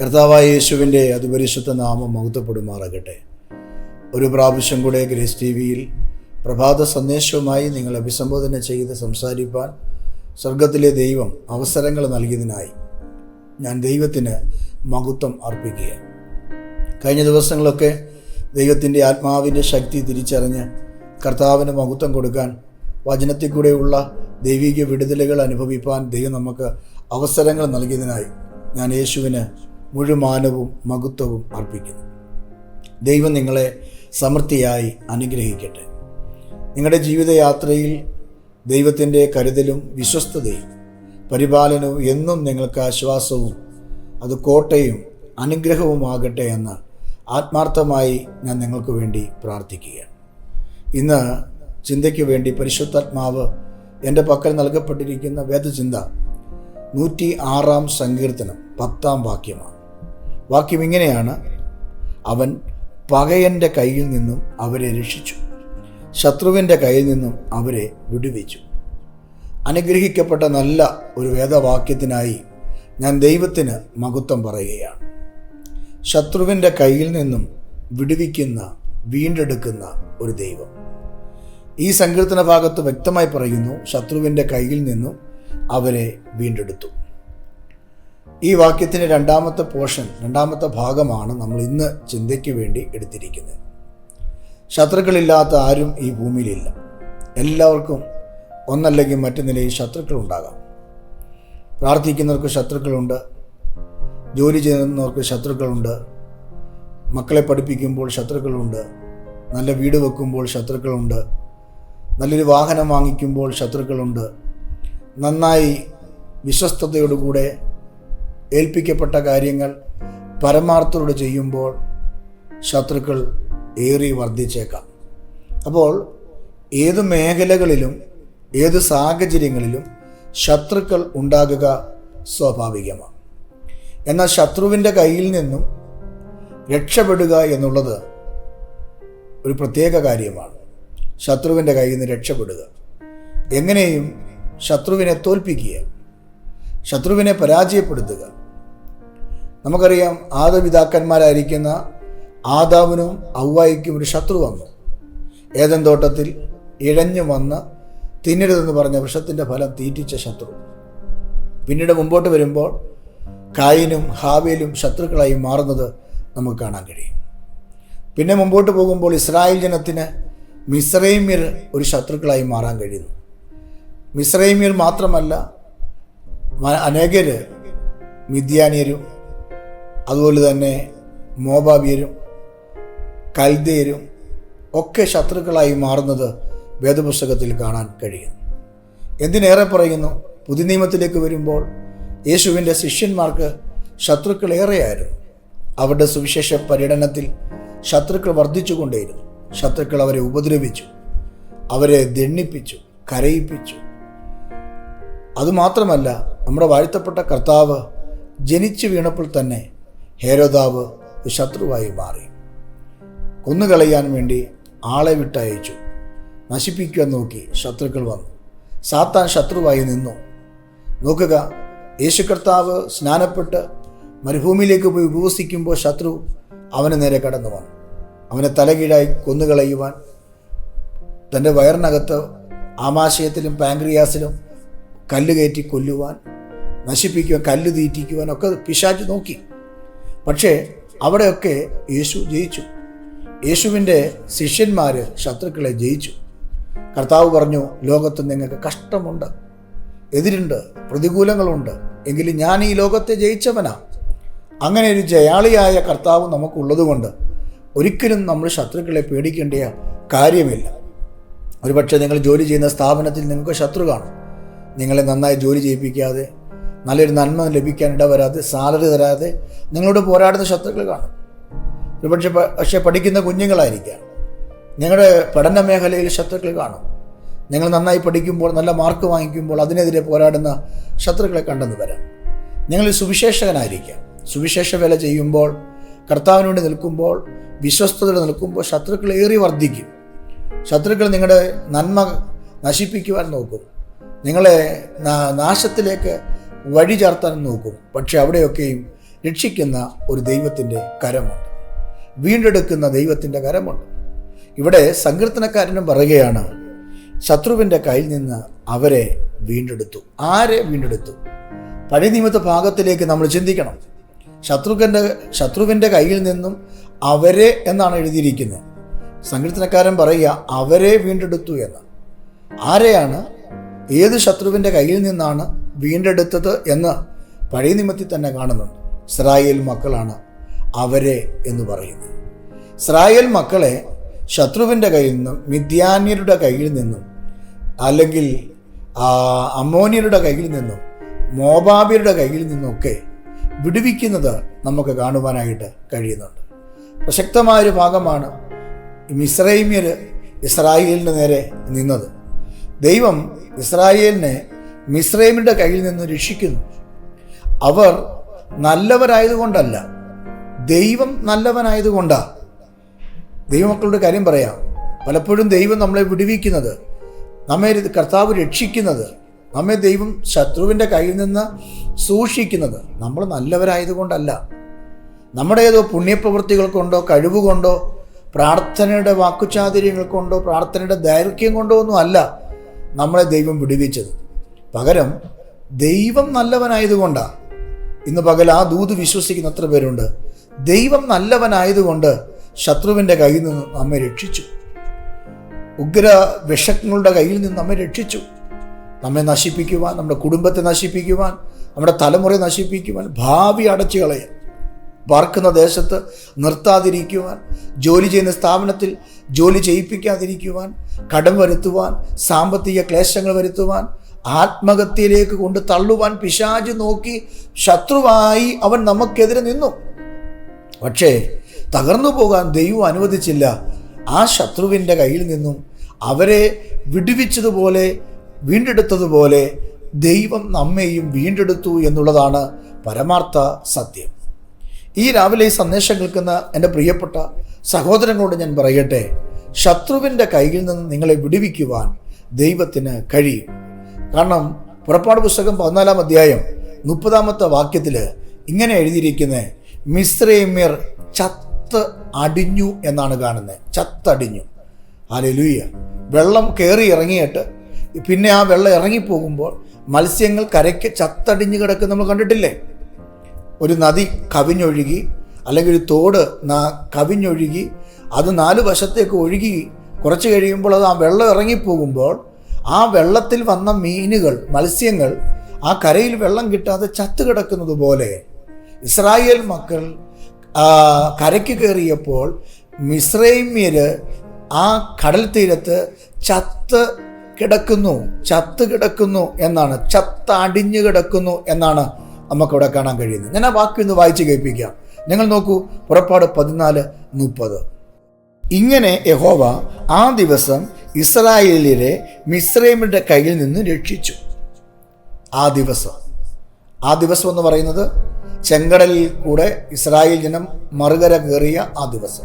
കർത്താവായ യേശുവിന്റെ അതുപരിശുദ്ധ നാമം മഹത്വപ്പെടുമാറാകട്ടെ. ഒരു പ്രാവശ്യം കൂടെ ഗ്രേസ് ടി വിയിൽ പ്രഭാത സന്ദേശവുമായി നിങ്ങൾ അഭിസംബോധന ചെയ്ത് സംസാരിപ്പാൻ സ്വർഗത്തിലെ ദൈവം അവസരങ്ങൾ നൽകിയതിനായി ഞാൻ ദൈവത്തിന് മഹത്വം അർപ്പിക്കുക കഴിഞ്ഞ ദിവസങ്ങളൊക്കെ ദൈവത്തിന്റെ ആത്മാവിന്റെ ശക്തി തിരിച്ചറിഞ്ഞ് കർത്താവിന് മഹത്വം കൊടുക്കാൻ വചനത്തിൽ കൂടെയുള്ള ദൈവിക വിടുതലുകൾ അനുഭവിപ്പാൻ ദൈവം നമുക്ക് അവസരങ്ങൾ നൽകിയതിനായി ഞാൻ യേശുവിന് മുഴുമാനവും മഹത്വവും അർപ്പിക്കുന്നു. ദൈവം നിങ്ങളെ സമൃദ്ധിയായി അനുഗ്രഹിക്കട്ടെ. നിങ്ങളുടെ ജീവിതയാത്രയിൽ ദൈവത്തിന്റെ കരുതലും വിശ്വസ്തതയും പരിപാലനവും എന്നും നിങ്ങൾക്ക് ആശ്വാസവും അത് കോട്ടയും അനുഗ്രഹവുമാകട്ടെ എന്ന് ആത്മാർത്ഥമായി ഞാൻ നിങ്ങൾക്ക് വേണ്ടി പ്രാർത്ഥിക്കുകയാണ്. ഇന്ന് ചിന്തയ്ക്ക് വേണ്ടി പരിശുദ്ധാത്മാവ് എന്റെ പക്കൽ നൽകപ്പെട്ടിരിക്കുന്ന വേദചിന്ത നൂറ്റി ആറാം സങ്കീർത്തനം പത്താം വാക്യമാണ്. വാക്യം ഇങ്ങനെയാണ്. അവൻ പകയന്റെ കയ്യിൽ നിന്നും അവരെ രക്ഷിച്ചു. ശത്രുവിന്റെ കയ്യിൽ നിന്നും അവരെ വിടുവിച്ചു. അനുഗ്രഹിക്കപ്പെട്ട നല്ല ഒരു വേദവാക്യത്തിനായി ഞാൻ ദൈവത്തിന് മഹത്വം പറയുകയാണ്. ശത്രുവിന്റെ കയ്യിൽ നിന്നും വിടുവിക്കുന്ന വീണ്ടെടുക്കുന്ന ഒരു ദൈവം. ഈ സങ്കീർത്തന ഭാഗത്ത് വ്യക്തമായി പറയുന്നു ശത്രുവിന്റെ കയ്യിൽ നിന്നും അവരെ വീണ്ടെടുത്തു. ഈ വാക്യത്തിന്റെ രണ്ടാമത്തെ പോർഷൻ രണ്ടാമത്തെ ഭാഗമാണ് നമ്മൾ ഇന്ന് ചിന്തയ്ക്ക് വേണ്ടി എടുത്തിരിക്കുന്നത്. ശത്രുക്കളില്ലാത്ത ആരും ഈ ഭൂമിയിലില്ല. എല്ലാവർക്കും ഒന്നല്ലെങ്കിൽ മറ്റു നിലയിൽ ശത്രുക്കളുണ്ടാകാം. പ്രാർത്ഥിക്കുന്നവർക്ക് ശത്രുക്കളുണ്ട് ജോലി ചെയ്യുന്നവർക്ക് ശത്രുക്കളുണ്ട് മക്കളെ പഠിപ്പിക്കുമ്പോൾ ശത്രുക്കളുണ്ട് നല്ല വീട് വെക്കുമ്പോൾ ശത്രുക്കളുണ്ട് നല്ലൊരു വാഹനം വാങ്ങിക്കുമ്പോൾ ശത്രുക്കളുണ്ട് നന്നായി വിശ്വസ്തയോടുകൂടെ ഏൽപ്പിക്കപ്പെട്ട കാര്യങ്ങൾ പരമാർത്ഥത്തോട് ചെയ്യുമ്പോൾ ശത്രുക്കൾ ഏറി വർദ്ധിച്ചേക്കാം. അപ്പോൾ ഏത് മേഖലകളിലും ഏത് സാഹചര്യങ്ങളിലും ശത്രുക്കൾ ഉണ്ടാകുക സ്വാഭാവികമാണ്. എന്നാൽ ശത്രുവിന്റെ കയ്യിൽ നിന്നും രക്ഷപ്പെടുക എന്നുള്ളത് ഒരു പ്രത്യേക കാര്യമാണ്. ശത്രുവിന്റെ കയ്യിൽ നിന്ന് രക്ഷപ്പെടുക. എങ്ങനെയും ശത്രുവിനെ തോൽപ്പിക്കുക. ശത്രുവിനെ പരാജയപ്പെടുത്തുക. നമുക്കറിയാം ആദപിതാക്കന്മാരായിരിക്കുന്ന ആദാവിനും ഔവായിക്കും ഒരു ശത്രു വന്നു. ഏതൻ തോട്ടത്തിൽ ഇഴഞ്ഞു വന്ന് തിന്നരുതെന്ന് പറഞ്ഞ വൃക്ഷത്തിന്റെ ഫലം തീറ്റിച്ച ശത്രു. പിന്നീട് മുമ്പോട്ട് വരുമ്പോൾ കായിനും ഹാവേലും ശത്രുക്കളായി മാറുന്നത് നമുക്ക് കാണാൻ കഴിയും. പിന്നെ മുമ്പോട്ട് പോകുമ്പോൾ ഇസ്രായേൽ ജനത്തിന് മിസ്രൈമ്യർ ഒരു ശത്രുക്കളായി മാറാൻ കഴിയുന്നു. മിസ്രൈമ്യർ മാത്രമല്ല അനേകർ മിഥ്യാനിയരും അതുപോലെ തന്നെ മോബാബിയരും കൽദേരും ഒക്കെ ശത്രുക്കളായി മാറുന്നത് വേദപുസ്തകത്തിൽ കാണാൻ കഴിയും. എന്തിനേറെ പറയുന്നു? പുതിയ നിയമത്തിലേക്ക് വരുമ്പോൾ യേശുവിന്റെ ശിഷ്യന്മാർക്ക് ശത്രുക്കൾ ഏറെയായിരുന്നു അവരുടെ സുവിശേഷ പര്യടനത്തിൽ ശത്രുക്കൾ വർദ്ധിച്ചുകൊണ്ടേയിരുന്നു. ശത്രുക്കൾ അവരെ ഉപദ്രവിച്ചു അവരെ ദണ്ണിപ്പിച്ചു കരയിപ്പിച്ചു. അതുമാത്രമല്ല നമ്മുടെ വാഴ്ത്തപ്പെട്ട കർത്താവ് ജനിച്ചു വീണപ്പോൾ തന്നെ ഹേരോദാവ് ശത്രുവായി മാറി. കൊന്നുകളയാൻ വേണ്ടി ആളെ വിട്ടയച്ചു. നശിപ്പിക്കാൻ നോക്കി ശത്രുക്കൾ വന്നു. സാത്താൻ ശത്രുവായി നിന്നു. നോക്കുക യേശു കർത്താവ് സ്നാനപ്പെട്ട് മരുഭൂമിയിലേക്ക് പോയി ഉപവസിക്കുമ്പോൾ ശത്രു അവന് നേരെ കടന്നു വന്നു. അവനെ തലകീഴായി കൊന്നുകളയുവാൻ തന്റെ വയറിനകത്ത് ആമാശയത്തിലും പാങ്ക്രിയാസിലും കല്ല് കയറ്റി കൊല്ലുവാൻ നശിപ്പിക്കുവാൻ കല്ല് തീറ്റിക്കുവാൻ ഒക്കെ പിശാച്ച് നോക്കി. പക്ഷേ അവിടെയൊക്കെ യേശു ജയിച്ചു. യേശുവിന്റെ ശിഷ്യന്മാർ ശത്രുക്കളെ ജയിച്ചു. കർത്താവ് പറഞ്ഞു ലോകത്ത് നിങ്ങൾക്ക് കഷ്ടമുണ്ട് എതിരുണ്ട് പ്രതികൂലങ്ങളുണ്ട്. എങ്കിലും ഞാൻ ഈ ലോകത്തെ ജയിച്ചവനാ. അങ്ങനെ ഒരു ജയാളിയായ കർത്താവ് നമുക്കുള്ളതുകൊണ്ട് ഒരിക്കലും നമ്മൾ ശത്രുക്കളെ പേടിക്കേണ്ട കാര്യമില്ല. ഒരുപക്ഷെ നിങ്ങൾ ജോലി ചെയ്യുന്ന സ്ഥാപനത്തിൽ നിങ്ങൾക്ക് ശത്രു കാണും. നിങ്ങളെ നന്നായി ജോലി ചെയ്യിപ്പിക്കാതെ നല്ലൊരു നന്മ ലഭിക്കാൻ ഇടവരാതെ സാലറി തരാതെ നിങ്ങളോട് പോരാടുന്ന ശത്രുക്കൾ കാണും. ഒരുപക്ഷെ പക്ഷേ പഠിക്കുന്ന കുഞ്ഞുങ്ങളായിരിക്കാം. നിങ്ങളുടെ പഠന മേഖലയിൽ ശത്രുക്കൾ കാണും. നിങ്ങൾ നന്നായി പഠിക്കുമ്പോൾ നല്ല മാർക്ക് വാങ്ങിക്കുമ്പോൾ അതിനെതിരെ പോരാടുന്ന ശത്രുക്കളെ കണ്ടെന്ന് വരാം. നിങ്ങൾ സുവിശേഷകനായിരിക്കാം. സുവിശേഷ വേല ചെയ്യുമ്പോൾ കർത്താവിന് വേണ്ടി നിൽക്കുമ്പോൾ വിശ്വസ്തയോടെ നിൽക്കുമ്പോൾ ശത്രുക്കൾ ഏറി വർദ്ധിക്കും. ശത്രുക്കൾ നിങ്ങളുടെ നന്മ നശിപ്പിക്കുവാൻ നോക്കും. നിങ്ങളെ നാശത്തിലേക്ക് വഴി ചാർത്താൻ നോക്കും. പക്ഷെ അവിടെയൊക്കെയും രക്ഷിക്കുന്ന ഒരു ദൈവത്തിന്റെ കരമുണ്ട്. വീണ്ടെടുക്കുന്ന ദൈവത്തിന്റെ കരമുണ്ട്. ഇവിടെ സങ്കീർത്തനക്കാരനും പറയുകയാണ് ശത്രുവിന്റെ കയ്യിൽ നിന്ന് അവരെ വീണ്ടെടുത്തു. ആരെ വീണ്ടെടുത്തു? പഴയ നിയമത്തെ ഭാഗത്തിലേക്ക് നമ്മൾ ചിന്തിക്കണം. ശത്രുക്കന്റെ ശത്രുവിന്റെ കയ്യിൽ നിന്നും അവരെ എന്നാണ് എഴുതിയിരിക്കുന്നത്. സങ്കീർത്തനക്കാരൻ പറയുക അവരെ വീണ്ടെടുത്തു എന്ന്. ആരെയാണ്? ഏത് ശത്രുവിന്റെ കയ്യിൽ നിന്നാണ് വീണ്ടെടുത്തത് എന്ന് പഴയ നിമിത്തി തന്നെ കാണുന്നുണ്ട്. ഇസ്രായേൽ മക്കളാണ് അവരെ എന്ന് പറയുന്നത്. ഇസ്രായേൽ മക്കളെ ശത്രുവിന്റെ കയ്യിൽ നിന്നും മിഥ്യാന്യരുടെ കയ്യിൽ നിന്നും അല്ലെങ്കിൽ അമോനിയരുടെ കയ്യിൽ നിന്നും മോബാബിയരുടെ കയ്യിൽ നിന്നൊക്കെ വിടുവിക്കുന്നത് നമുക്ക് കാണുവാനായിട്ട് കഴിയുന്നുണ്ട്. പ്രസക്തമായൊരു ഭാഗമാണ് മിസ്രൈമ്യർ ഇസ്രായേലിന് നേരെ നിന്നത്. ദൈവം ഇസ്രായേലിനെ മിസ്രൈമിന്റെ കയ്യിൽ നിന്ന് രക്ഷിക്കുന്നു. അവർ നല്ലവരായതുകൊണ്ടല്ല ദൈവം നല്ലവനായതുകൊണ്ടാണ് ദൈവമക്കളുടെ കാര്യം പറയാം. പലപ്പോഴും ദൈവം നമ്മളെ വിടുവിക്കുന്നത് നമ്മെ കർത്താവ് രക്ഷിക്കുന്നത് നമ്മെ ദൈവം ശത്രുവിന്റെ കയ്യിൽ നിന്ന് സൂക്ഷിക്കുന്നത്. നമ്മൾ നല്ലവരായതുകൊണ്ടല്ല. നമ്മുടെ ഏതോ പുണ്യപ്രവൃത്തികൾ കൊണ്ടോ കഴിവ് കൊണ്ടോ പ്രാർത്ഥനയുടെ വാക്കുചാതുര്യങ്ങൾ കൊണ്ടോ പ്രാർത്ഥനയുടെ ദൈർഘ്യം കൊണ്ടോ ഒന്നും അല്ല നമ്മളെ ദൈവം വിടുവിച്ചത്. പകരം ദൈവം നല്ലവനായതുകൊണ്ടാണ് ഇന്ന് പകൽ ആ ദൂത് വിശ്വസിക്കുന്ന എത്ര പേരുണ്ട്? ദൈവം നല്ലവനായതുകൊണ്ട് ശത്രുവിന്റെ കയ്യിൽ നിന്ന് നമ്മെ രക്ഷിച്ചു. ഉഗ്ര വിഷങ്ങളുടെ കയ്യിൽ നിന്ന് നമ്മെ രക്ഷിച്ചു. നമ്മെ നശിപ്പിക്കുവാൻ നമ്മുടെ കുടുംബത്തെ നശിപ്പിക്കുവാൻ നമ്മുടെ തലമുറയെ നശിപ്പിക്കുവാൻ ഭാവി അടച്ചു കളയാൻ പാർക്കുന്ന ദേശത്ത് നിർത്താതിരിക്കുവാൻ ജോലി ചെയ്യുന്ന സ്ഥാപനത്തിൽ ജോലി ചെയ്യിപ്പിക്കാതിരിക്കുവാൻ കടം വരുത്തുവാൻ സാമ്പത്തിക ക്ലേശങ്ങൾ വരുത്തുവാൻ ആത്മഹത്യയിലേക്ക് കൊണ്ട് തള്ളുവാൻ പിശാജ് നോക്കി ശത്രുവായി അവൻ നമുക്കെതിരെ നിന്നു. പക്ഷേ തകർന്നു പോകാൻ ദൈവം അനുവദിച്ചില്ല. ആ ശത്രുവിന്റെ കയ്യിൽ നിന്നും അവരെ വിടുവിച്ചതുപോലെ വീണ്ടെടുത്തതുപോലെ ദൈവം നമ്മെയും വീണ്ടെടുത്തു എന്നുള്ളതാണ് പരമാർത്ഥ സത്യം. ഈ രാവിലെ ഈ സന്ദേശം കേൾക്കുന്ന എന്റെ പ്രിയപ്പെട്ട സഹോദരങ്ങളോട് ഞാൻ പറയട്ടെ ശത്രുവിന്റെ കയ്യിൽ നിന്ന് നിങ്ങളെ വിടുവിക്കുവാൻ ദൈവത്തിന് കഴിയും. കാരണം പുറപ്പാട് പുസ്തകം പതിനാലാം അധ്യായം മുപ്പതാമത്തെ വാക്യത്തിൽ ഇങ്ങനെ എഴുതിയിരിക്കുന്നത് മിശ്രൈമ്യർ ചത്ത് അടിഞ്ഞു എന്നാണ് കാണുന്നത് ചത്തടിഞ്ഞു. ഹാലലൂയ വെള്ളം കയറി ഇറങ്ങിയിട്ട് പിന്നെ ആ വെള്ളം ഇറങ്ങിപ്പോകുമ്പോൾ മത്സ്യങ്ങൾ കരയ്ക്ക് ചത്തടിഞ്ഞു കിടക്കുന്ന നമ്മൾ കണ്ടിട്ടില്ലേ? ഒരു നദി കവിഞ്ഞൊഴുകി അല്ലെങ്കിൽ ഒരു തോട് നാ കവിഞ്ഞൊഴുകി അത് നാല് വശത്തേക്ക് ഒഴുകി കുറച്ച് കഴിയുമ്പോൾ അത് ആ വെള്ളം ഇറങ്ങിപ്പോകുമ്പോൾ ആ വെള്ളത്തിൽ വന്ന മീനുകൾ മത്സ്യങ്ങൾ ആ കരയിൽ വെള്ളം കിട്ടാതെ ചത്തു കിടക്കുന്നത് പോലെ ഇസ്രായേൽ മക്കൾ കരയ്ക്ക് കയറിയപ്പോൾ മിസ്രൈമ്യര് ആ കടൽ തീരത്ത് ചത്ത് കിടക്കുന്നു ചത്ത് കിടക്കുന്നു എന്നാണ് ചത്ത് അടിഞ്ഞു കിടക്കുന്നു എന്നാണ് നമുക്കിവിടെ കാണാൻ കഴിയുന്നത്. ഞാൻ ആ വാക്ക് ഒന്ന് വായിച്ച് കേൾപ്പിക്കാം. നിങ്ങൾ നോക്കൂ പുറപ്പാട് പതിനാല് മുപ്പത്. ഇങ്ങനെ യഹോവ ആ ദിവസം ഇസ്രായേലിലെ മിശ്രൈമിന്റെ കയ്യിൽ നിന്ന് രക്ഷിച്ചു. ആ ദിവസം ആ ദിവസം എന്ന് പറയുന്നത് ചെങ്കടലിൽ കൂടെ ഇസ്രായേൽ ജനം മറുകര കയറിയ ആ ദിവസം.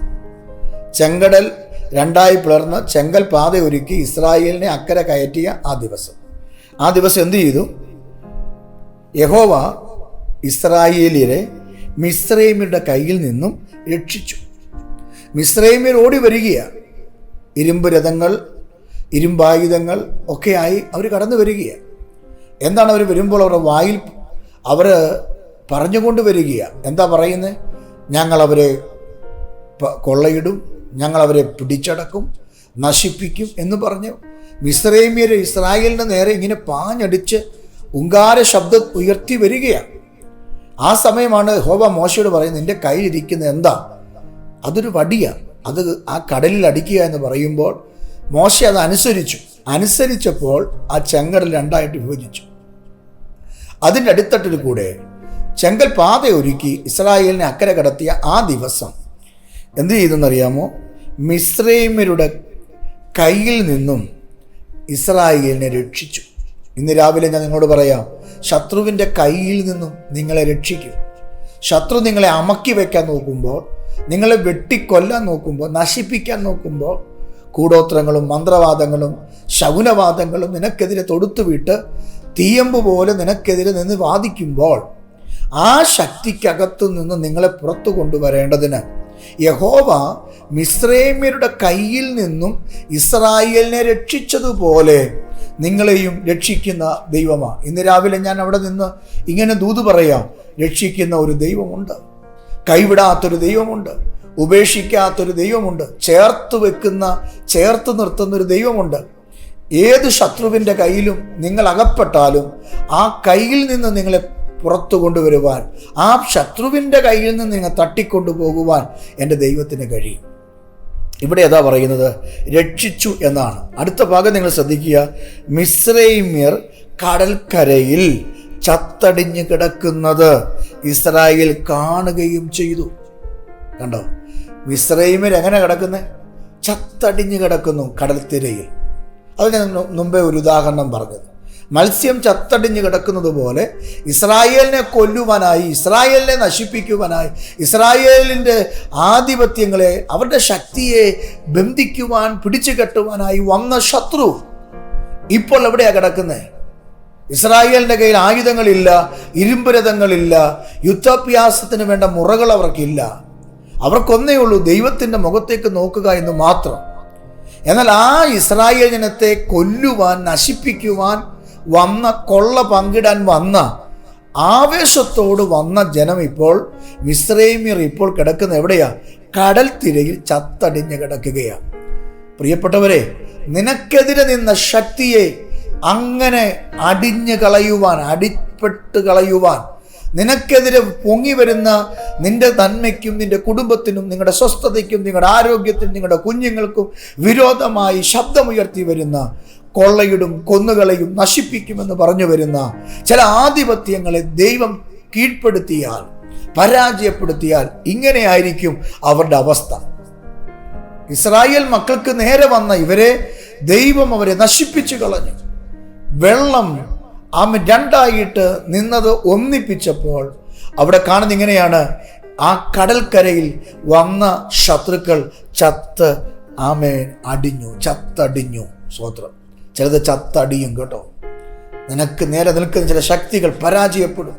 ചെങ്കടൽ രണ്ടായി പിളർന്ന് ചെങ്കൽ പാത ഒരുക്കി ഇസ്രായേലിനെ അക്കരെ കയറ്റിയ ആ ദിവസം. ആ ദിവസം എന്തു ചെയ്തു? യഹോവ ഇസ്രായേലിനെ മിശ്രൈമിയുടെ കയ്യിൽ നിന്നും രക്ഷിച്ചു. മിശ്രൈമ്യർ ഓടി വരികയാണ്. ഇരുമ്പ് രഥങ്ങൾ ഇരുമ്പായുധങ്ങൾ ഒക്കെയായി അവർ കടന്നു വരികയാണ്. എന്താണ് അവർ വരുമ്പോൾ അവരുടെ വായിൽ അവർ പറഞ്ഞുകൊണ്ട് വരികയാണ്. എന്താ പറയുന്നത് ഞങ്ങളവരെ കൊള്ളയിടും ഞങ്ങളവരെ പിടിച്ചടക്കും നശിപ്പിക്കും എന്ന് പറഞ്ഞു മിസ്രൈമിയർ ഇസ്രായേലിന്റെ നേരെ ഇങ്ങനെ പാഞ്ഞടിച്ച് ഉങ്കാര ശബ്ദം ഉയർത്തി വരികയാണ്. ആ സമയമാണ് ഹോബ മോശയോട് പറയുന്നത് നിന്റെ കയ്യിലിരിക്കുന്നത് എന്താ? അതൊരു വടിയാണ്. അത് ആ കടലിൽ അടിക്കുക എന്ന് പറയുമ്പോൾ മോശ അത് അനുസരിച്ചു. അനുസരിച്ചപ്പോൾ ആ ചെങ്കടൽ രണ്ടായിട്ട് വിഭജിച്ചു. അതിന്റെ അടിത്തട്ടിൽ കൂടെ ചെങ്കൽ പാത ഒരുക്കി ഇസ്രായേലിനെ അക്കരെ കടത്തിയ ആ ദിവസം എന്ത് ചെയ്തെന്നറിയാമോ? മിസ്രൈമരുടെ കയ്യിൽ നിന്നും ഇസ്രായേലിനെ രക്ഷിച്ചു. ഇന്ന് രാവിലെ ഞാൻ നിങ്ങളോട് പറയാം ശത്രുവിന്റെ കയ്യിൽ നിന്നും നിങ്ങളെ രക്ഷിക്കും. ശത്രു നിങ്ങളെ അമക്കി വയ്ക്കാൻ നോക്കുമ്പോൾ നിങ്ങളെ വെട്ടിക്കൊല്ലാൻ നോക്കുമ്പോൾ നശിപ്പിക്കാൻ നോക്കുമ്പോൾ കൂടോത്രങ്ങളും മന്ത്രവാദങ്ങളും ശകുനവാദങ്ങളും നിനക്കെതിരെ തൊടുത്തുവിട്ട് തീയമ്പ് പോലെ നിനക്കെതിരെ നിന്ന് വാദിക്കുമ്പോൾ ആ ശക്തിക്കകത്തു നിന്ന് നിങ്ങളെ പുറത്തു കൊണ്ടുവരേണ്ടതിന് യഹോവ മിശ്രൈമ്യരുടെ കയ്യിൽ നിന്നും ഇസ്രായേലിനെ രക്ഷിച്ചതുപോലെ നിങ്ങളെയും രക്ഷിക്കുന്ന ദൈവമാണ്. ഇന്ന് രാവിലെ ഞാൻ അവിടെ നിന്ന് ഇങ്ങനെ ദൂത് പറയാം രക്ഷിക്കുന്ന ഒരു ദൈവമുണ്ട് കൈവിടാത്തൊരു ദൈവമുണ്ട്. ഉപേക്ഷിക്കാത്തൊരു ദൈവമുണ്ട്. ചേർത്ത് വെക്കുന്ന ചേർത്ത് നിർത്തുന്ന ഒരു ദൈവമുണ്ട്. ഏത് ശത്രുവിന്റെ കയ്യിലും നിങ്ങൾ അകപ്പെട്ടാലും ആ കയ്യിൽ നിന്ന് നിങ്ങളെ പുറത്തു കൊണ്ടുവരുവാൻ ആ ശത്രുവിന്റെ കയ്യിൽ നിന്ന് നിങ്ങൾ തട്ടിക്കൊണ്ടു പോകുവാൻ എന്റെ ദൈവത്തിന് കഴിയും. ഇവിടെ ഏതാ പറയുന്നത് രക്ഷിച്ചു എന്നാണ്. അടുത്ത ഭാഗം നിങ്ങൾ ശ്രദ്ധിക്കുക. മിസ്രൈമ്യർ കടൽക്കരയിൽ ചത്തടിഞ്ഞ് കിടക്കുന്നത് ഇസ്രായേൽ കാണുകയും ചെയ്തു. കണ്ടോ? മിശ്രൈമ്യർ എങ്ങനെ കിടക്കുന്നത് ചത്തടിഞ്ഞു കിടക്കുന്നു കടൽത്തിരയിൽ. അത് ഞാൻ മുമ്പേ ഒരു ഉദാഹരണം പറഞ്ഞത് മത്സ്യം ചത്തടിഞ്ഞു കിടക്കുന്നത് പോലെ ഇസ്രായേലിനെ കൊല്ലുവാനായി ഇസ്രായേലിനെ നശിപ്പിക്കുവാനായി ഇസ്രായേലിന്റെ ആധിപത്യങ്ങളെ അവരുടെ ശക്തിയെ ബന്ധിക്കുവാൻ പിടിച്ചു കെട്ടുവാനായി വന്ന ശത്രു ഇപ്പോൾ എവിടെയാണ് കിടക്കുന്നത് ഇസ്രായേലിന്റെ കയ്യിൽ ആയുധങ്ങളില്ല ഇരുമ്പുരഥങ്ങളില്ല യുദ്ധാഭ്യാസത്തിന് വേണ്ട മുറകൾ അവർക്കില്ല. അവർക്കൊന്നേ ഉള്ളൂ ദൈവത്തിന്റെ മുഖത്തേക്ക് നോക്കുക എന്ന് മാത്രം. എന്നാൽ ആ ഇസ്രായേൽ ജനത്തെ കൊല്ലുവാൻ നശിപ്പിക്കുവാൻ വന്ന കൊള്ള പങ്കിടാൻ വന്ന ആവേശത്തോട് വന്ന ജനം ഇപ്പോൾ മിശ്രൈമ്യർ ഇപ്പോൾ കിടക്കുന്ന എവിടെയാ? കടൽ തിരയിൽ ചത്തടിഞ്ഞ് കിടക്കുകയാണ് പ്രിയപ്പെട്ടവരെ നിനക്കെതിരെ നിന്ന ശക്തിയെ അങ്ങനെ അടിഞ്ഞു കളയുവാൻ അടിപ്പെട്ട് കളയുവാൻ നിനക്കെതിരെ പൊങ്ങി വരുന്ന നിന്റെ നന്മയ്ക്കും നിന്റെ കുടുംബത്തിനും നിങ്ങളുടെ സ്വസ്ഥതയ്ക്കും നിങ്ങളുടെ ആരോഗ്യത്തിനും നിങ്ങളുടെ കുഞ്ഞുങ്ങൾക്കും വിരോധമായി ശബ്ദമുയർത്തി വരുന്ന കൊള്ളയിടും കൊന്നുകളയും നശിപ്പിക്കുമെന്ന് പറഞ്ഞു വരുന്ന ചില ആധിപത്യങ്ങളെ ദൈവം കീഴ്പ്പെടുത്തിയാൽ പരാജയപ്പെടുത്തിയാൽ ഇങ്ങനെയായിരിക്കും അവരുടെ അവസ്ഥ. ഇസ്രായേൽ മക്കൾക്ക് നേരെ വന്ന ഇവരെ ദൈവം അവരെ നശിപ്പിച്ചു കളഞ്ഞു. വെള്ളം ആമ രണ്ടായിട്ട് നിന്നത് ഒന്നിപ്പിച്ചപ്പോൾ അവിടെ കാണുന്ന ഇങ്ങനെയാണ്. ആ കടൽക്കരയിൽ വന്ന ശത്രുക്കൾ ചത്ത് ആമേൻ അടിഞ്ഞു ചത്തടിഞ്ഞു. സ്വത്രം. ചിലത് ചത്തടിയും കേട്ടോ. നിനക്ക് നേരെ നിൽക്കുന്ന ചില ശക്തികൾ പരാജയപ്പെടും.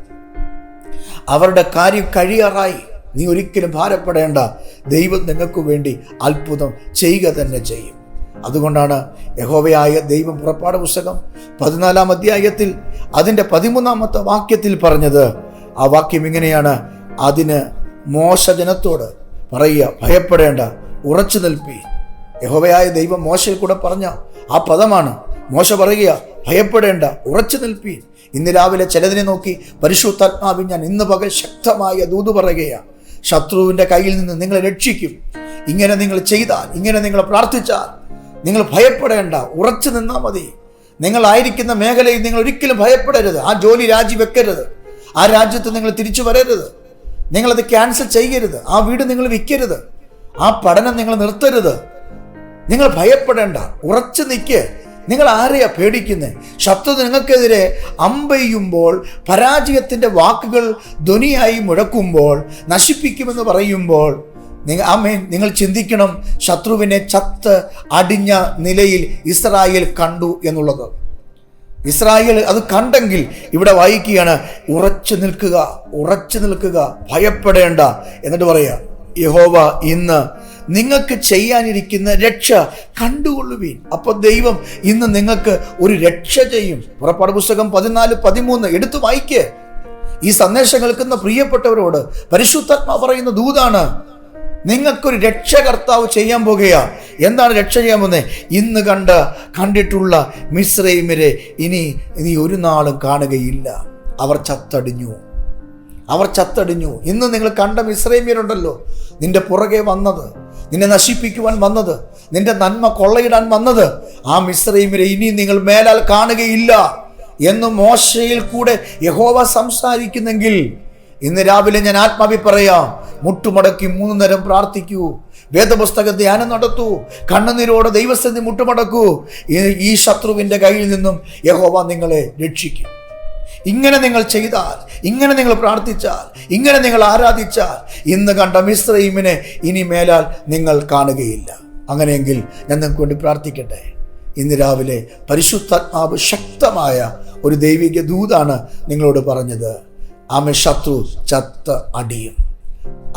അവരുടെ കാര്യം കഴിയാറായി. നീ ഒരിക്കലും ഭാരപ്പെടേണ്ട. ദൈവം നിങ്ങൾക്ക് വേണ്ടി അത്ഭുതം ചെയ്യുക തന്നെ ചെയ്യും. അതുകൊണ്ടാണ് യഹോവയായ ദൈവം പുറപ്പാട് പുസ്തകം പതിനാലാം അധ്യായത്തിൽ അതിന്റെ പതിമൂന്നാമത്തെ വാക്യത്തിൽ പറഞ്ഞത്. ആ വാക്യം ഇങ്ങനെയാണ്. അതിന് മോശജനത്തോട് പറയുക ഭയപ്പെടേണ്ട ഉറച്ചു നിൽപ്പി യഹോവയായ ദൈവം മോശയിൽ കൂടെ പറഞ്ഞ ആ പദമാണ്. മോശ പറയുക ഭയപ്പെടേണ്ട ഉറച്ചു നിൽപ്പി ഇന്ന് രാവിലെ ചിലതിനെ നോക്കി പരിശുദ്ധാത്മാവിൽ ഞാൻ ഇന്ന് പകൽ ശക്തമായ ദൂത് പറയുകയാണ് ശത്രുവിന്റെ കയ്യിൽ നിന്ന് നിങ്ങളെ രക്ഷിക്കും. ഇങ്ങനെ നിങ്ങൾ ചെയ്താൽ ഇങ്ങനെ നിങ്ങൾ പ്രാർത്ഥിച്ചാൽ നിങ്ങൾ ഭയപ്പെടേണ്ട ഉറച്ചു നിന്നാൽ മതി. നിങ്ങളായിരിക്കുന്ന മേഖലയിൽ നിങ്ങൾ ഒരിക്കലും ഭയപ്പെടരുത്. ആ ജോലി രാജിവെക്കരുത്. ആ രാജ്യത്ത് നിങ്ങൾ തിരിച്ചു വരരുത്. നിങ്ങളത് ക്യാൻസൽ ചെയ്യരുത്. ആ വീട് നിങ്ങൾ വിൽക്കരുത്. ആ പഠനം നിങ്ങൾ നിർത്തരുത്. നിങ്ങൾ ഭയപ്പെടേണ്ട. ഉറച്ചു നിൽക്ക് നിങ്ങൾ ആരെയാ പേടിക്കുന്നത് ശത്രു നിങ്ങൾക്കെതിരെ അമ്പെയ്യുമ്പോൾ പരാജയത്തിന്റെ വാക്കുകൾ ധ്വനിയായി മുഴക്കുമ്പോൾ നശിപ്പിക്കുമെന്ന് പറയുമ്പോൾ നിങ്ങൾ അമ്മേ നിങ്ങൾ ചിന്തിക്കണം ശത്രുവിനെ ചത്ത് അടിഞ്ഞ നിലയിൽ ഇസ്രായേൽ കണ്ടു എന്നുള്ളത്. ഇസ്രായേൽ അത് കണ്ടെങ്കിൽ ഇവിടെ വായിക്കുകയാണ് ഉറച്ചു നിൽക്കുക ഉറച്ചു നിൽക്കുക ഭയപ്പെടേണ്ട. എന്നിട്ട് പറയുക യഹോവ ഇന്ന് നിങ്ങൾക്ക് ചെയ്യാനിരിക്കുന്ന രക്ഷ കണ്ടുകൊള്ളുവീൻ. അപ്പൊ ദൈവം ഇന്ന് നിങ്ങൾക്ക് ഒരു രക്ഷ ചെയ്യും. പുറപ്പാട് പുസ്തകം പതിനാല് പതിമൂന്ന്. എടുത്തു വായിക്കേ. ഈ സന്ദേശം കേൾക്കുന്ന പ്രിയപ്പെട്ടവരോട് പരിശുദ്ധാത്മ പറയുന്ന ദൂതാണ് നിങ്ങൾക്കൊരു രക്ഷകർത്താവ് ചെയ്യാൻ പോകുകയാണ് എന്താണ് രക്ഷ ചെയ്യാൻ പോകുന്നത്? ഇന്ന് കണ്ട കണ്ടിട്ടുള്ള മിശ്രൈമരെ ഇനി ഇനി ഒരു നാളും കാണുകയില്ല. അവർ ചത്തടിഞ്ഞു. അവർ ചത്തടിഞ്ഞു. ഇന്ന് നിങ്ങൾ കണ്ട മിശ്രൈമ്യരുണ്ടല്ലോ നിന്റെ പുറകെ വന്നത് നിന്നെ നശിപ്പിക്കുവാൻ വന്നത് നിന്റെ നന്മ കൊള്ളയിടാൻ വന്നത് ആ മിശ്രൈമ്യരെ ഇനി നിങ്ങൾ മേലാൽ കാണുകയില്ല എന്ന് മോശയിൽ കൂടെ യഹോവ സംസാരിക്കുന്നെങ്കിൽ ഇന്ന് രാവിലെ ഞാൻ ആത്മാവി പറയാം മുട്ടുമടക്കി മൂന്ന് നേരം പ്രാർത്ഥിക്കൂ. വേദപുസ്തക ധ്യാനം നടത്തൂ. കണ്ണുനീരോടെ ദൈവസ്ഥിതി മുട്ടുമടക്കൂ. ഈ- ഈ ശത്രുവിന്റെ കയ്യിൽ നിന്നും യഹോവ നിങ്ങളെ രക്ഷിക്കും. ഇങ്ങനെ നിങ്ങൾ ചെയ്താൽ ഇങ്ങനെ നിങ്ങൾ പ്രാർത്ഥിച്ചാൽ ഇങ്ങനെ നിങ്ങൾ ആരാധിച്ചാൽ ഇന്ന് കണ്ട മിശ്രീമിനെ ഇനി മേലാൽ നിങ്ങൾ കാണുകയില്ല. അങ്ങനെയെങ്കിൽ ഞാൻ നിങ്ങൾക്ക് വേണ്ടി പ്രാർത്ഥിക്കട്ടെ. ഇന്ന് രാവിലെ പരിശുദ്ധാത്മാവ് ശക്തമായ ഒരു ദൈവിക ദൂതാണ് നിങ്ങളോട് പറഞ്ഞത്. ആമ ശത്രു ചത്ത അടിയും.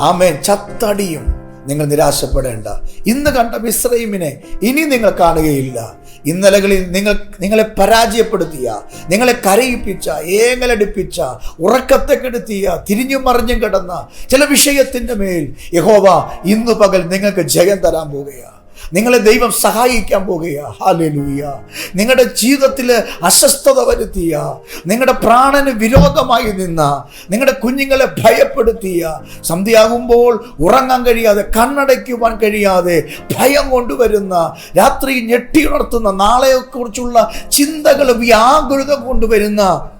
ആമേ ചത്തടിയും നിങ്ങൾ നിരാശപ്പെടേണ്ട. ഇന്ന് കണ്ട മിശ്രൈമിനെ ഇനി നിങ്ങൾ കാണുകയില്ല. ഇന്നലകളിൽ നിങ്ങൾ നിങ്ങളെ പരാജയപ്പെടുത്തിയ നിങ്ങളെ കരയിപ്പിച്ച ഏങ്ങലടിപ്പിച്ച ഉറക്കത്തെ കെടുത്തിയ തിരിഞ്ഞു മറിഞ്ഞും കിടന്ന ചില വിഷയത്തിന്റെ മേൽ യഹോവ ഇന്ന് പകൽ നിങ്ങൾക്ക് ജയം തരാൻ പോവുകയാണ്. നിങ്ങളെ ദൈവം സഹായിക്കാൻ പോകുക ഹാലലൂയ നിങ്ങളുടെ ജീവിതത്തിൽ അസ്വസ്ഥത വരുത്തിയ. നിങ്ങളുടെ പ്രാണന് വിരോധമായി നിന്ന. നിങ്ങളുടെ കുഞ്ഞുങ്ങളെ ഭയപ്പെടുത്തിയ. സന്ധ്യയാകുമ്പോൾ ഉറങ്ങാൻ കഴിയാതെ കണ്ണടയ്ക്കുവാൻ കഴിയാതെ ഭയം കൊണ്ടുവരുന്ന രാത്രി ഞെട്ടിയുണർത്തുന്ന നാളെയെക്കുറിച്ചുള്ള ചിന്തകൾ വ്യാകുലത കൊണ്ടുവരുന്ന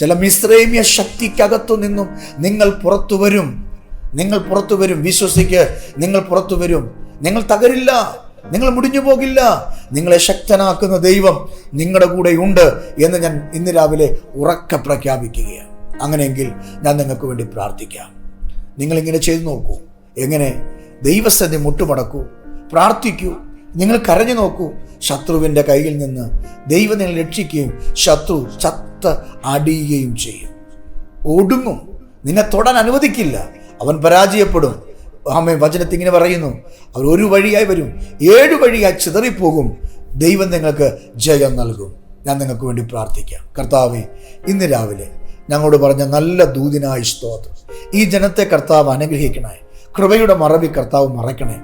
ചില മിശ്രേമിയ ശക്തിക്കകത്തു നിന്നും നിങ്ങൾ പുറത്തു വരും. നിങ്ങൾ പുറത്തു വരും. വിശ്വസിക്ക്. നിങ്ങൾ പുറത്തു വരും. നിങ്ങൾ തകരില്ല. നിങ്ങൾ മുടിഞ്ഞു പോകില്ല. നിങ്ങളെ ശക്തനാക്കുന്ന ദൈവം നിങ്ങളുടെ കൂടെ ഉണ്ട് എന്ന് ഞാൻ ഇന്ന് രാവിലെ ഉറക്കെ പ്രഖ്യാപിക്കുകയാണ്. അങ്ങനെയെങ്കിൽ ഞാൻ നിങ്ങൾക്ക് വേണ്ടി പ്രാർത്ഥിക്കാം. നിങ്ങളിങ്ങനെ ചെയ്തു നോക്കൂ. എങ്ങനെ? ദൈവസന്ധി മുട്ടുമടക്കൂ. പ്രാർത്ഥിക്കൂ. നിങ്ങൾ കരഞ്ഞു നോക്കൂ. ശത്രുവിന്റെ കയ്യിൽ നിന്ന് ദൈവം നിങ്ങൾ രക്ഷിക്കുകയും ശത്രു ചത്ത അടിയുകയും ചെയ്യും. ഒടുങ്ങും. നിന്നെ തൊടാൻ അനുവദിക്കില്ല. അവൻ പരാജയപ്പെടും. ആമേ വചനത്തിൽ ഇങ്ങനെ പറയുന്നു. അവർ ഒരു വഴിയായി വരും. ഏഴ് വഴിയായി ചിതറിപ്പോകും. ദൈവം നിങ്ങൾക്ക് ജയം നൽകും. ഞാൻ നിങ്ങൾക്ക് വേണ്ടി പ്രാർത്ഥിക്കാം. കർത്താവെ ഇന്ന് രാവിലെ ഞങ്ങളോട് പറഞ്ഞ നല്ല ദൂതിനായ സ്തോത്രം. ഈ ജനത്തെ കർത്താവ് അനുഗ്രഹിക്കണേ കൃപയുടെ മറവി കർത്താവ് മറയ്ക്കണേ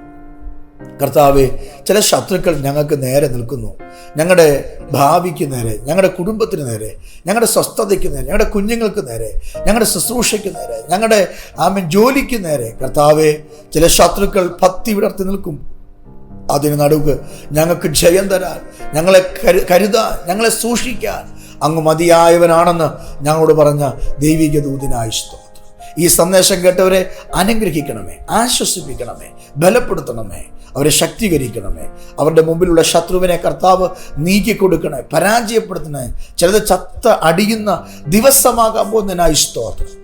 കർത്താവെ ചില ശത്രുക്കൾ ഞങ്ങൾക്ക് നേരെ നിൽക്കുന്നു. ഞങ്ങളുടെ ഭാവിക്ക് നേരെ ഞങ്ങളുടെ കുടുംബത്തിന് നേരെ ഞങ്ങളുടെ സ്വസ്ഥതയ്ക്ക് നേരെ ഞങ്ങളുടെ കുഞ്ഞുങ്ങൾക്ക് നേരെ ഞങ്ങളുടെ ശുശ്രൂഷയ്ക്ക് നേരെ ഞങ്ങളുടെ ആമൻ ജോലിക്ക് നേരെ. കർത്താവെ ചില ശത്രുക്കൾ പത്തി വിടർത്തി നിൽക്കും. അതിന് നടുവ് ഞങ്ങൾക്ക് ജയം തരാൻ ഞങ്ങളെ കരു കരുതാൻ ഞങ്ങളെ സൂക്ഷിക്കാൻ അങ്ങ് മതിയായവനാണെന്ന് ഞങ്ങളോട് പറഞ്ഞ ദൈവിക ദൂതിനായി സ്തോത്രം. ഈ സന്ദേശം കേട്ടവരെ അനുഗ്രഹിക്കണമേ ആശ്വസിപ്പിക്കണമേ ബലപ്പെടുത്തണമേ. അവരെ ശക്തീകരിക്കണമേ. അവരുടെ മുമ്പിലുള്ള ശത്രുവിനെ കർത്താവ് നീക്കി കൊടുക്കണേ പരാജയപ്പെടുത്തണേ ചിലത് ചത്ത അടിയുന്ന ദിവസമാകാൻ പോകുന്നതിനായി സ്തോത്രം.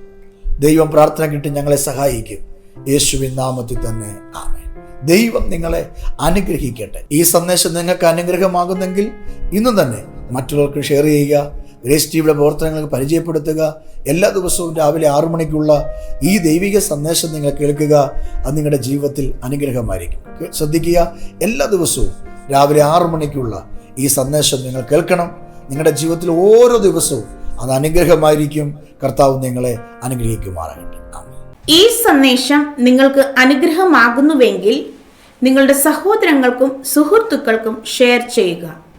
ദൈവം പ്രാർത്ഥന കിട്ടി ഞങ്ങളെ സഹായിക്കും. യേശുവിൻ നാമത്തിൽ തന്നെ. ആമേ ദൈവം നിങ്ങളെ അനുഗ്രഹിക്കട്ടെ. ഈ സന്ദേശം നിങ്ങൾക്ക് അനുഗ്രഹമാകുന്നെങ്കിൽ ഇന്ന് തന്നെ മറ്റുള്ളവർക്ക് ഷെയർ ചെയ്യുക. ഗ്രേസ് ടിവിയുടെ പ്രവർത്തനങ്ങൾക്ക് പരിചയപ്പെടുത്തുക. എല്ലാ ദിവസവും രാവിലെ ആറു മണിക്കുള്ള ഈ ദൈവിക സന്ദേശം നിങ്ങൾ കേൾക്കുക. അത് നിങ്ങളുടെ ജീവിതത്തിൽ അനുഗ്രഹമായിരിക്കും. ശ്രദ്ധിക്കുക എല്ലാ ദിവസവും രാവിലെ ആറു മണിക്കുള്ള ഈ സന്ദേശം നിങ്ങൾ കേൾക്കണം. നിങ്ങളുടെ ജീവിതത്തിൽ ഓരോ ദിവസവും അത് അനുഗ്രഹമായിരിക്കും. കർത്താവ് നിങ്ങളെ അനുഗ്രഹിക്കുമാറാകട്ടെ. ഈ സന്ദേശം നിങ്ങൾക്ക് അനുഗ്രഹമാകുന്നുവെങ്കിൽ നിങ്ങളുടെ സഹോദരങ്ങൾക്കും സുഹൃത്തുക്കൾക്കും ഷെയർ ചെയ്യുക.